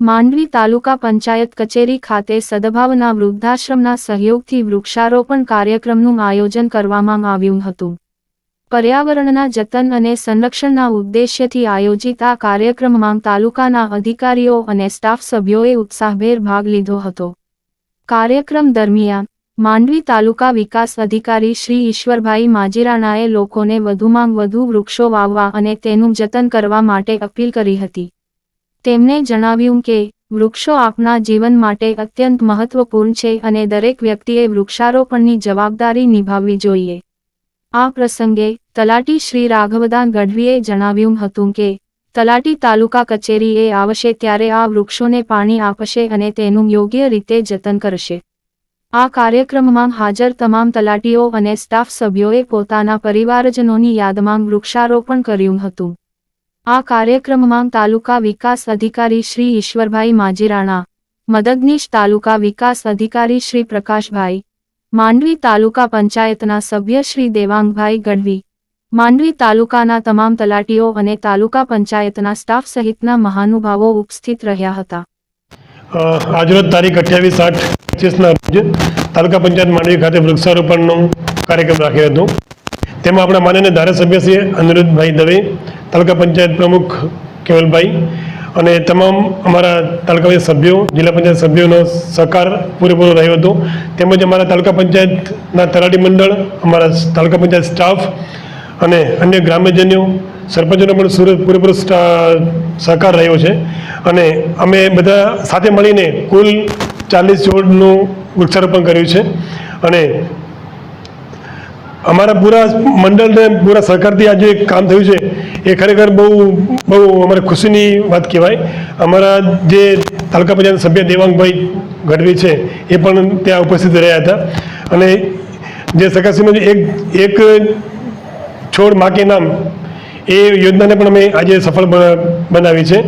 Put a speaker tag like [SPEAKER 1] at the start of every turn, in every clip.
[SPEAKER 1] માંડવી તાલુકા પંચાયત કચેરી ખાતે સદભાવના વૃદ્ધાશ્રમના સહયોગથી વૃક્ષારોપણ કાર્યક્રમનું આયોજન કરવામાં આવ્યું હતું. પર્યાવરણના જતન અને સંરક્ષણના ઉદ્દેશ્યથી આયોજિત આ કાર્યક્રમમાં તાલુકાના અધિકારીઓ અને સ્ટાફ સભ્યોએ ઉત્સાહભેર ભાગ લીધો હતો. કાર્યક્રમ દરમિયાન માંડવી તાલુકા વિકાસ અધિકારી શ્રી ઈશ્વરભાઈ માજીરાણાએ લોકોને વધુમાં વધુ વૃક્ષો વાવવા અને તેનું જતન કરવા માટે અપીલ કરી હતી. તેમણે જણાવ્યું કે, વૃક્ષો આપના જીવન માટે અત્યંત મહત્વપૂર્ણ છે અને દરેક વ્યક્તિએ વૃક્ષારોપણની જવાબદારી નિભાવવી જોઈએ. આ પ્રસંગે, તલાટી શ્રી રાઘવદાન ગઢવીએ જણાવ્યું હતું કે, તલાટી તાલુકા કચેરીએ આવશે ત્યારે આ વૃક્ષોને પાણી આપશે અને તેનું યોગ્ય રીતે જતન કરશે. આ કાર્યક્રમમાં હાજર તમામ તલાટીઓ અને સ્ટાફ સભ્યોએ પોતાના પરિવારજનોની યાદમાં વૃક્ષારોપણ કર્યું હતું. આ કાર્યક્રમમાં તાલુકા વિકાસ અધિકારી શ્રી ઈશ્વરભાઈ માજીરાણા, મદદનીશ તાલુકા વિકાસ અધિકારી શ્રી પ્રકાશભાઈ, માંડવી તાલુકા પંચાયતના સભ્ય શ્રી દેવાંગભાઈ ગઢવી, માંડવી તાલુકાના તમામ તલાટીઓ અને તાલુકા પંચાયતના સ્ટાફ સહિતના મહાનુભાવો ઉપસ્થિત રહ્યા હતા.
[SPEAKER 2] આજરોજ તારીખ અઠ્યાવીસ આઠ પચીસના રોજ તાલુકા પંચાયત માંડવી ખાતે વૃક્ષારોપણનો કાર્યક્રમ રાખ્યો હતો. તેમાં આપણા માનનીય ધારાસભ્ય શ્રી અનિરુદ્ધભાઈ દવે, તાલુકા પંચાયત પ્રમુખ કેવલભાઈ અને તમામ અમારા તાલુકા સભ્યો, જિલ્લા પંચાયત સભ્યોનો સહકાર પૂરેપૂરો રહ્યો હતો. તેમજ અમારા તાલુકા પંચાયતના તલાટી મંડળ, અમારા તાલુકા પંચાયત સ્ટાફ અને અન્ય ગ્રામ્યજનો, સરપંચોનો પણ સુરત પૂરેપૂરો સહકાર રહ્યો છે. અને અમે બધા સાથે મળીને કુલ ચાલીસ છોડનું વૃક્ષારોપણ કર્યું છે. અને અમારા પૂરા મંડળને, પૂરા સહકારથી આજે એક કામ થયું છે, એ ખરેખર બહુ બહુ અમારે ખુશીની વાત કહેવાય. અમારા જે તાલુકા પંચાયત સભ્ય દેવાંગભાઈ ગઢવી છે, એ પણ ત્યાં ઉપસ્થિત રહ્યા હતા. અને જે સકાસીનો એક એક છોડ માકે નામ, એ યોજનાને પણ અમે આજે સફળ બનાવી છે.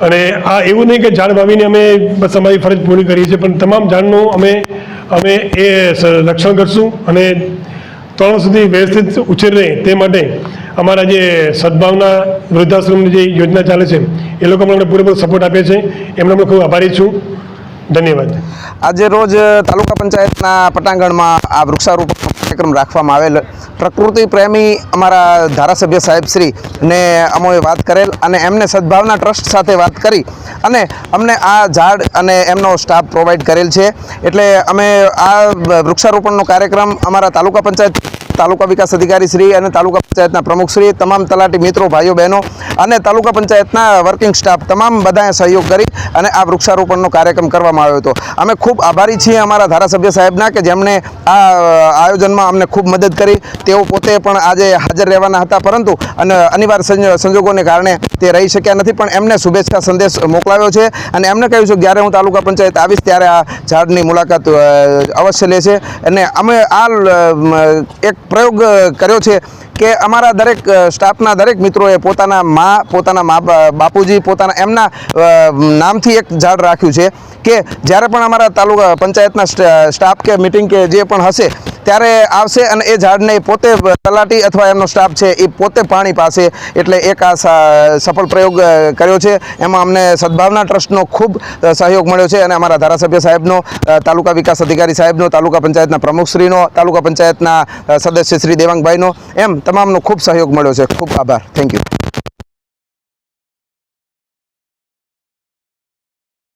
[SPEAKER 2] અને આ એવું નહીં કે ઝાડ વાવીને અમે બસ અમારી ફરજ પૂરી કરીએ છીએ પણ તમામ ઝાડનું અમે અમે એ રક્ષણ કરશું અને ત્રણ સુધી વ્યવસ્થિત ઉછેર રહે તે માટે અમારા જે સદભાવના વૃદ્ધાશ્રમની જે યોજના ચાલે છે, એ લોકો અમને પૂરેપૂરો સપોર્ટ આપે છે. એમને પણ ખૂબ આભારી છું. ધન્યવાદ.
[SPEAKER 3] આજે રોજ તાલુકા પંચાયતના પટાંગણમાં આ વૃક્ષારોપણ કાર્યક્રમ રાખવામાં આવેલ. પ્રકૃતિ પ્રેમી અમારા ધારાસભ્ય સાહેબ શ્રી ને અમોએ વાત કરેલ અને એમને સદભાવના ટ્રસ્ટ સાથે વાત કરી અને અમને આ ઝાડ અને એમનો સ્ટાફ પ્રોવાઈડ કરેલ છે. એટલે અમે આ વૃક્ષારોપણનો કાર્યક્રમ અમારા તાલુકા પંચાયત તાલુકા વિકાસ અધિકારી શ્રી અને તાલુકા પંચાયતના પ્રમુખ શ્રી, તમામ તલાટી મિત્રો, ભાઈઓ, બહેનો અને તાલુકા પંચાયતના વર્કિંગ સ્ટાફ તમામ બધાએ સહયોગ કરી અને આ વૃક્ષારોપણનો કાર્યક્રમ કરવામાં આવ્યો હતો. અમે ખૂબ આભારી છીએ અમારા ધારાસભ્ય સાહેબના કે જેમણે આ આયોજનમાં અમને ખૂબ મદદ કરી. તેઓ પોતે પણ આજે હાજર રહેવાના હતા, પરંતુ અને અનિવાર્ય સંજો- સંજોગોને કારણે તે રહી શક્યા નથી, પણ એમને શુભેચ્છા સંદેશ મોકલાવ્યો છે અને એમને કહ્યું છે કે જ્યારે હું તાલુકા પંચાયત આવીશ ત્યારે આ ઝાડની મુલાકાત અવશ્ય અવશ્ય લેશે. અને અમે આ એક પ્રયોગ કર્યો છે. કે અમારા દરેક સ્ટાફના દરેક મિત્રોએ પોતાના મા પોતાના મા બાપુજી, પોતાના એમના નામથી એક ઝાડ રાખ્યું છે કે જ્યારે પણ અમારા તાલુકા પંચાયતના સ્ટાફ કે મિટિંગ કે જે પણ હશે, ત્યારે આવશે અને એ ઝાડને પોતે તલાટી અથવા એમનો સ્ટાફ છે એ પોતે પાણી પાસે એટલે એક આ સફળ પ્રયોગ કર્યો છે. એમાં અમને સદભાવના ટ્રસ્ટનો ખૂબ સહયોગ મળ્યો છે અને અમારા ધારાસભ્ય સાહેબનો તાલુકા વિકાસ અધિકારી સાહેબનો, તાલુકા પંચાયતના પ્રમુખશ્રીનો, તાલુકા પંચાયતના સદસ્ય શ્રી દેવાંગભાઈનો, એમ તમામનો ખૂબ સહયોગ મળ્યો છે. ખૂબ આભાર. Thank you